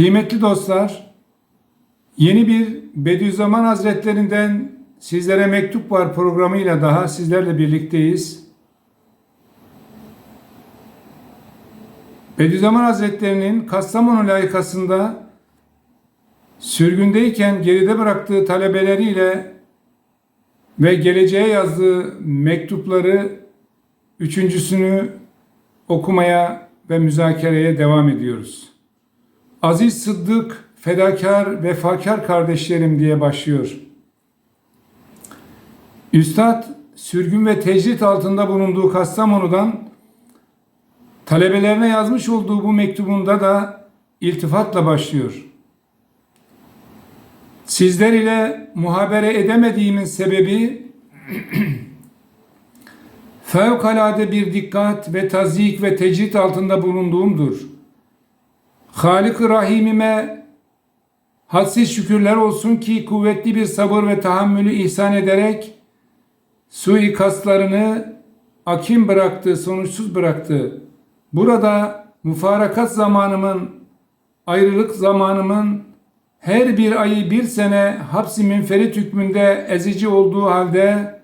Kıymetli dostlar, yeni bir Bediüzzaman Hazretlerinden sizlere mektup var programıyla daha sizlerle birlikteyiz. Bediüzzaman Hazretlerinin Kastamonu layıkasında sürgündeyken geride bıraktığı talebeleriyle ve geleceğe yazdığı mektupları üçüncüsünü okumaya ve müzakereye devam ediyoruz. Aziz Sıddık, fedakar, vefakar kardeşlerim diye başlıyor. Üstad sürgün ve tecrit altında bulunduğu Kastamonu'dan talebelerine yazmış olduğu bu mektubunda da iltifatla başlıyor. Sizler ile muhabere edemediğimin sebebi fevkalade bir dikkat ve tazyik ve tecrit altında bulunduğumdur. Halik-ı Rahimime hadsiz şükürler olsun ki kuvvetli bir sabır ve tahammülü ihsan ederek suikastlarını akim bıraktı, sonuçsuz bıraktı. Burada müfarakat zamanımın, ayrılık zamanımın her bir ayı bir sene hapsi münferit hükmünde ezici olduğu halde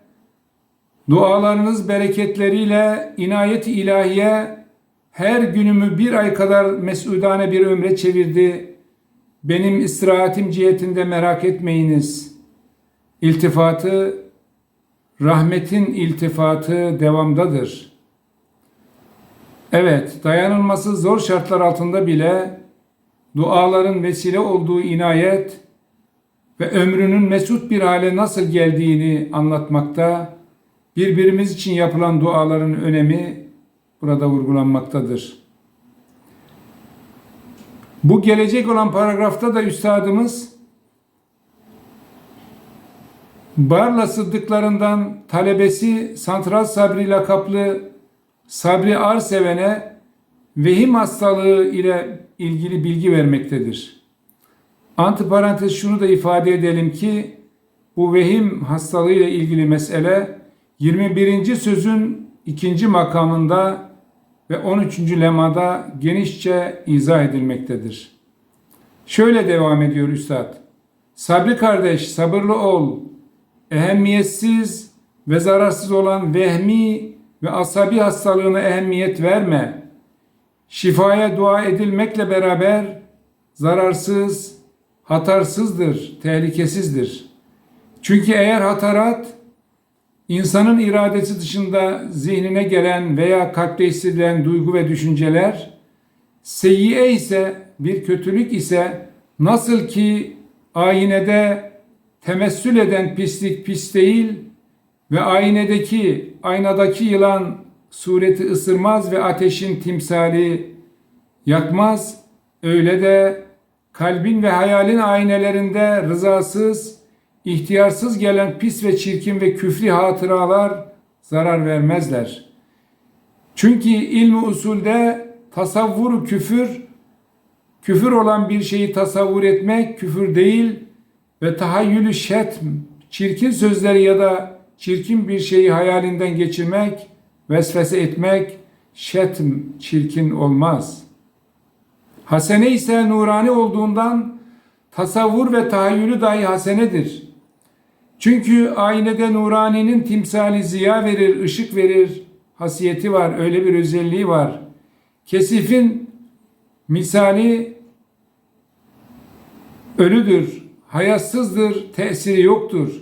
dualarınız bereketleriyle inayet ilahiye her günümü bir ay kadar mesudane bir ömre çevirdi. Benim istirahatim cihetinde merak etmeyiniz. İltifatı, rahmetin iltifatı devamdadır. Evet, dayanılması zor şartlar altında bile duaların vesile olduğu inayet ve ömrünün mesut bir hale nasıl geldiğini anlatmakta, birbirimiz için yapılan duaların önemi burada vurgulanmaktadır. Bu gelecek olan paragrafta da üstadımız Barla Sıddıklarından talebesi Santral Sabri lakaplı Sabri Arseven'e vehim hastalığı ile ilgili bilgi vermektedir. Antiparantez şunu da ifade edelim ki bu vehim hastalığı ile ilgili mesele 21. sözün ikinci makamında ve 13. lemada genişçe izah edilmektedir. Şöyle devam ediyor Üstad. Sabri kardeş sabırlı ol. Ehemmiyetsiz ve zararsız olan vehmi ve asabi hastalığına ehemmiyet verme. Şifaya dua edilmekle beraber zararsız, hatarsızdır, tehlikesizdir. Çünkü eğer hatarat insanın iradesi dışında zihnine gelen veya kalpte hissedilen duygu ve düşünceler seyyiye ise bir kötülük ise nasıl ki aynede temessül eden pislik pis değil ve aynedeki aynadaki yılan sureti ısırmaz ve ateşin timsali yakmaz öyle de kalbin ve hayalin aynelerinde rızasız ihtiyarsız gelen pis ve çirkin ve küfri hatıralar zarar vermezler. Çünkü ilmi usulde tasavvur küfür, küfür olan bir şeyi tasavvur etmek küfür değil ve tahayyülü şetm, çirkin sözleri ya da çirkin bir şeyi hayalinden geçirmek, vesvese etmek, şetm, çirkin olmaz. Hasene ise nurani olduğundan tasavvur ve tahayyülü dahi hasenedir. Çünkü aynede nuraninin timsali ziya verir, ışık verir, hasiyeti var, öyle bir özelliği var. Kesifin misali ölüdür, hayatsızdır, tesiri yoktur.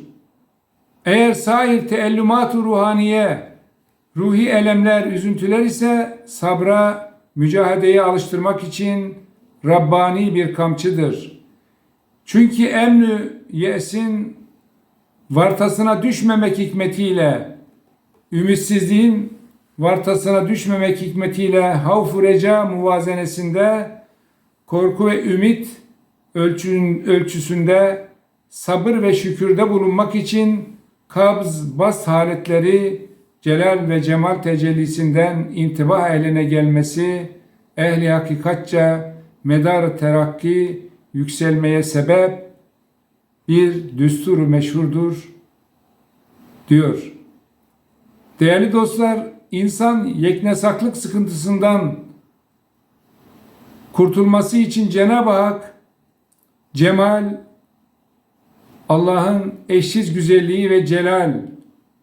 Eğer sair teellümat-ı ruhaniye, ruhi elemler, üzüntüler ise sabra, mücahedeye alıştırmak için Rabbani bir kamçıdır. Çünkü emnü yesin vartasına düşmemek hikmetiyle, ümitsizliğin vartasına düşmemek hikmetiyle havf reca muvazenesinde korku ve ümit ölçünün ölçüsünde sabır ve şükürde bulunmak için kabz bas haletleri celal ve cemal tecellisinden intibah eline gelmesi ehli hakikatça medar terakki yükselmeye sebep bir düstur meşhurdur diyor. Değerli dostlar, insan yeknesaklık sıkıntısından kurtulması için Cenab-ı Hak cemal, Allah'ın eşsiz güzelliği ve celal,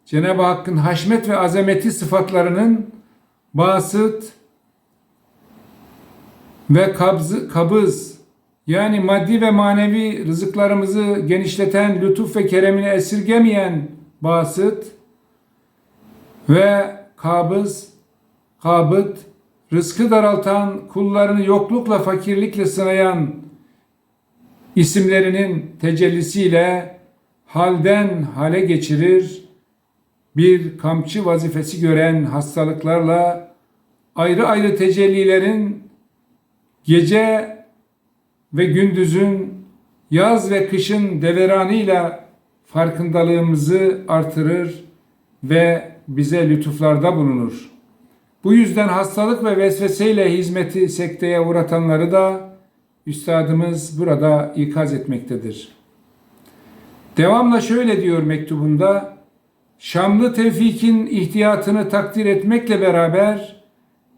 Cenab-ı Hakk'ın haşmet ve azameti sıfatlarının basıt ve kabzı, kabız yani maddi ve manevi rızıklarımızı genişleten, lütuf ve keremini esirgemeyen basıt ve kabız, kabıt, rızkı daraltan, kullarını yoklukla, fakirlikle sınayan isimlerinin tecellisiyle halden hale geçirir, bir kamçı vazifesi gören hastalıklarla ayrı ayrı tecellilerin gece ve gündüzün yaz ve kışın deveranıyla farkındalığımızı artırır ve bize lütuflarda bulunur. Bu yüzden hastalık ve vesveseyle hizmeti sekteye uğratanları da üstadımız burada ikaz etmektedir. Devamla şöyle diyor mektubunda, Şamlı Tevfik'in ihtiyatını takdir etmekle beraber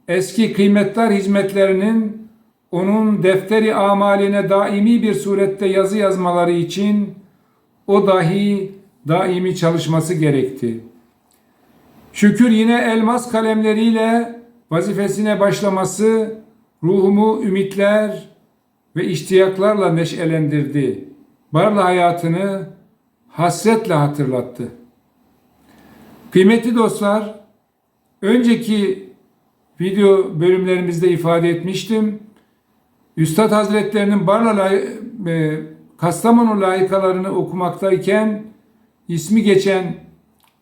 eski kıymetler hizmetlerinin onun defteri amaline daimi bir surette yazı yazmaları için o dahi daimi çalışması gerekti. Şükür yine elmas kalemleriyle vazifesine başlaması ruhumu ümitler ve iştiyaklarla neşelendirdi. Barlı hayatını hasretle hatırlattı. Kıymetli dostlar, önceki video bölümlerimizde ifade etmiştim. Üstad Hazretlerinin Barla e, Kastamonu layıkalarını okumaktayken ismi geçen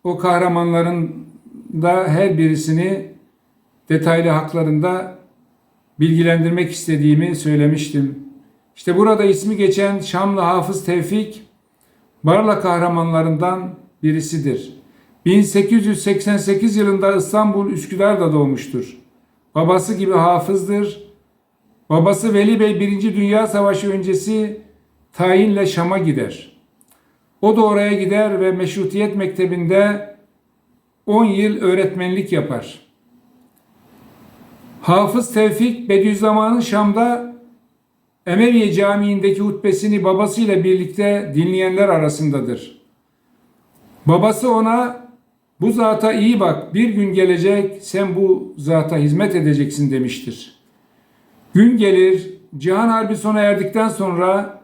o kahramanların da her birisini detaylı haklarında bilgilendirmek istediğimi söylemiştim. İşte burada ismi geçen Şamlı Hafız Tevfik Barla kahramanlarından birisidir. 1888 yılında İstanbul Üsküdar'da doğmuştur. Babası gibi hafızdır. Babası Veli Bey 1. Dünya Savaşı öncesi tayinle Şam'a gider. O da oraya gider ve Meşrutiyet Mektebi'nde 10 yıl öğretmenlik yapar. Hafız Tevfik Bediüzzaman'ın Şam'da Emeviye Camii'ndeki hutbesini babasıyla birlikte dinleyenler arasındadır. Babası ona bu zata iyi bak bir gün gelecek sen bu zata hizmet edeceksin demiştir. Gün gelir Cihan Harbi sona erdikten sonra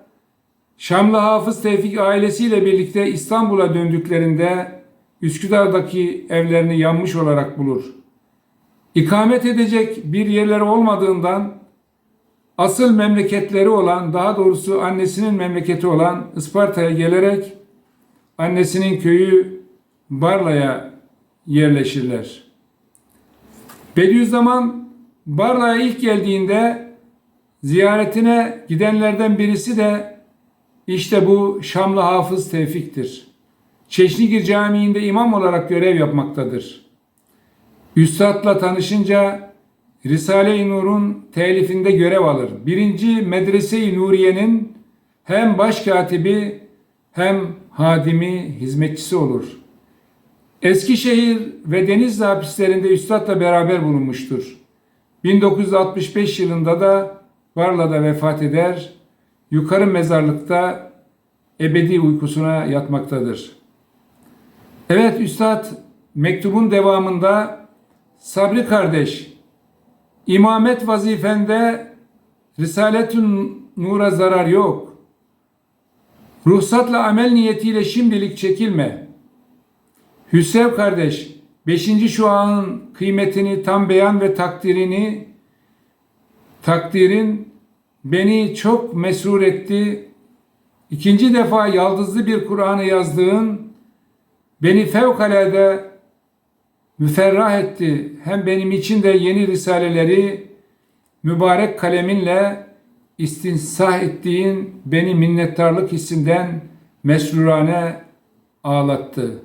Şamlı Hafız Tevfik ailesiyle birlikte İstanbul'a döndüklerinde Üsküdar'daki evlerini yanmış olarak bulur. İkamet edecek bir yerleri olmadığından asıl memleketleri olan daha doğrusu annesinin memleketi olan Isparta'ya gelerek annesinin köyü Barla'ya yerleşirler. Bediüzzaman Barla'ya ilk geldiğinde ziyaretine gidenlerden birisi de işte bu Şamlı Hafız Tevfik'tir. Çeşnigir Camii'nde imam olarak görev yapmaktadır. Üstad'la tanışınca Risale-i Nur'un telifinde görev alır. Birinci Medrese-i Nuriye'nin hem başkatibi hem hadimi, hizmetçisi olur. Eskişehir ve Denizli hapislerinde Üstad'la beraber bulunmuştur. 1965 yılında da Barla'da vefat eder. Yukarı mezarlıkta ebedi uykusuna yatmaktadır. Evet Üstad mektubun devamında Sabri kardeş imamet vazifende Risaletün Nur'a zarar yok. Ruhsatla amel niyetiyle şimdilik çekilme. Hüsev kardeş, beşinci şuanın kıymetini tam beyan ve takdirini, takdirin beni çok mesrur etti. İkinci defa yaldızlı bir Kur'an'ı yazdığın beni fevkalade müferrah etti. Hem benim için de yeni risaleleri mübarek kaleminle istinsah ettiğin beni minnettarlık hissinden mesrurane ağlattı.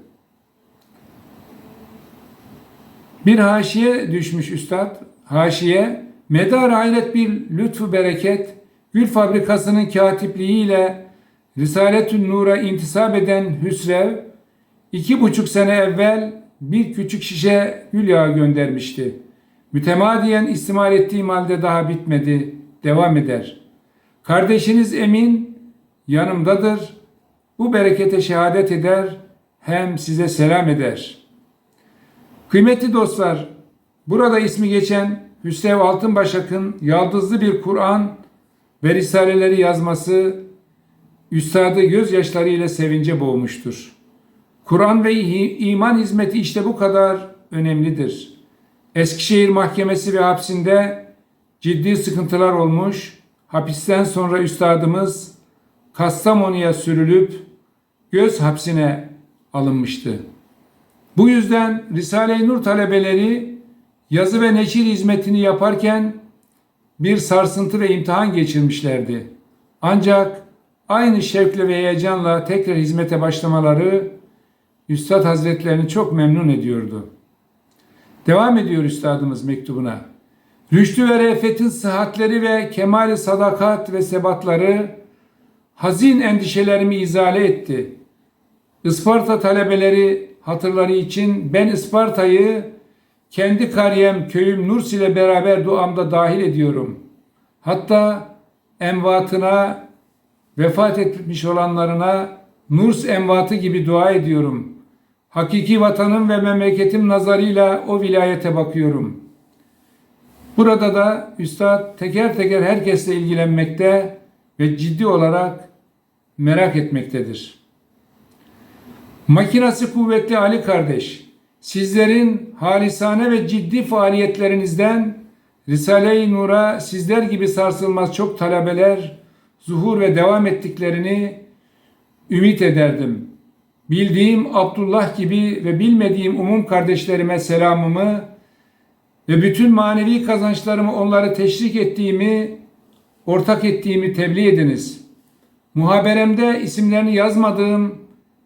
Bir haşiye düşmüş üstad. Haşiye, medar hayret bir lütfu bereket, gül fabrikasının katipliğiyle Risaletün Nur'a intisap eden Hüsrev, iki buçuk sene evvel bir küçük şişe gül yağı göndermişti. Mütemadiyen istimal ettiğim halde daha bitmedi. devam eder. Kardeşiniz Emin yanımdadır. Bu berekete şehadet eder hem size selam eder. Kıymetli dostlar, burada ismi geçen Hüseyin Altınbaşak'ın yaldızlı bir Kur'an ve Risaleleri yazması üstadı gözyaşlarıyla sevince boğmuştur. Kur'an ve iman hizmeti işte bu kadar önemlidir. Eskişehir Mahkemesi ve hapsinde ciddi sıkıntılar olmuş. Hapisten sonra üstadımız Kastamonu'ya sürülüp göz hapsine alınmıştı. Bu yüzden Risale-i Nur talebeleri yazı ve neşir hizmetini yaparken bir sarsıntı ve imtihan geçirmişlerdi. Ancak aynı şevkle ve heyecanla tekrar hizmete başlamaları Üstad Hazretlerini çok memnun ediyordu. Devam ediyor Üstadımız mektubuna. Rüştü ve re'fetin sıhhatleri ve kemali sadakat ve sebatları hazin endişelerimi izale etti. Isparta talebeleri hatırları için ben Isparta'yı kendi kariyem köyüm Nurs ile beraber duamda dahil ediyorum. Hatta envatına vefat etmiş olanlarına Nurs envatı gibi dua ediyorum. Hakiki vatanım ve memleketim nazarıyla o vilayete bakıyorum. Burada da Üstad teker teker herkesle ilgilenmekte ve ciddi olarak merak etmektedir. Makinası kuvvetli Ali kardeş, sizlerin halisane ve ciddi faaliyetlerinizden Risale-i Nur'a sizler gibi sarsılmaz çok talebeler zuhur ve devam ettiklerini ümit ederdim. Bildiğim Abdullah gibi ve bilmediğim umum kardeşlerime selamımı ve bütün manevi kazançlarımı onları teşvik ettiğimi, ortak ettiğimi tebliğ ediniz. Muhaberemde isimlerini yazmadığım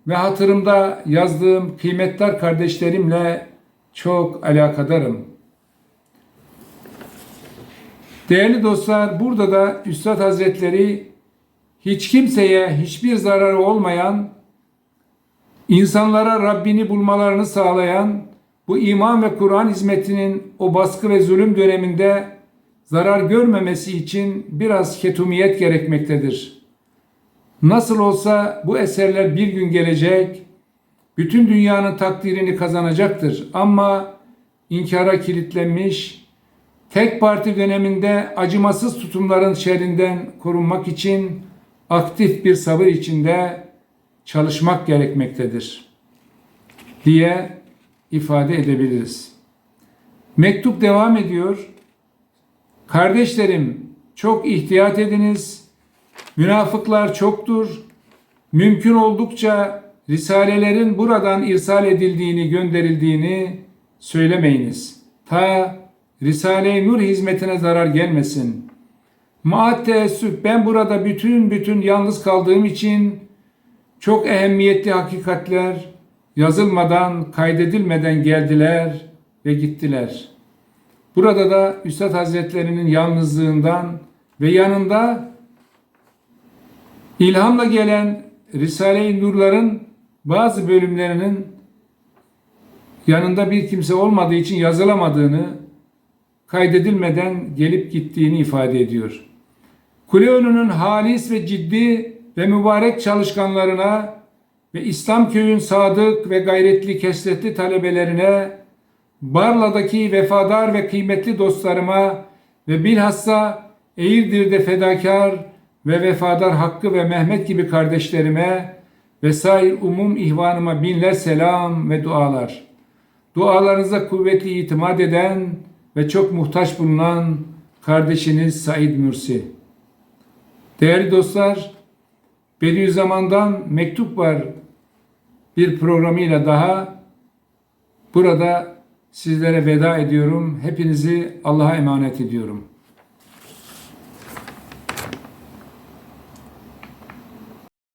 ve hatırımda yazdığım kıymetli kardeşlerimle çok alakadarım. Değerli dostlar, burada da Üstad Hazretleri hiç kimseye hiçbir zararı olmayan, insanlara Rabbini bulmalarını sağlayan bu iman ve Kur'an hizmetinin o baskı ve zulüm döneminde zarar görmemesi için biraz ketumiyet gerekmektedir. Nasıl olsa bu eserler bir gün gelecek, bütün dünyanın takdirini kazanacaktır. Ama inkara kilitlenmiş, tek parti döneminde acımasız tutumların şerrinden korunmak için aktif bir sabır içinde çalışmak gerekmektedir diye ifade edebiliriz. Mektup devam ediyor. Kardeşlerim çok ihtiyat ediniz. Münafıklar çoktur. Mümkün oldukça risalelerin buradan irsal edildiğini, gönderildiğini söylemeyiniz. Ta Risale-i Nur hizmetine zarar gelmesin. Maat teessüf ben burada bütün bütün yalnız kaldığım için çok ehemmiyetli hakikatler yazılmadan, kaydedilmeden geldiler ve gittiler. Burada da Üstad Hazretlerinin yalnızlığından ve yanında ilhamla gelen Risale-i Nurların bazı bölümlerinin yanında bir kimse olmadığı için yazılamadığını, kaydedilmeden gelip gittiğini ifade ediyor. Kule önünün halis ve ciddi ve mübarek çalışkanlarına ve İslam köyün sadık ve gayretli kesretli talebelerine, Barla'daki vefadar ve kıymetli dostlarıma ve bilhassa Eğirdir'de fedakar ve vefadar Hakkı ve Mehmet gibi kardeşlerime ve sair umum ihvanıma binler selam ve dualar. Dualarınıza kuvvetli itimat eden ve çok muhtaç bulunan kardeşiniz Said Mürsi. Değerli dostlar, Bediüzzaman'dan mektup var bir programıyla daha burada sizlere veda ediyorum. Hepinizi Allah'a emanet ediyorum.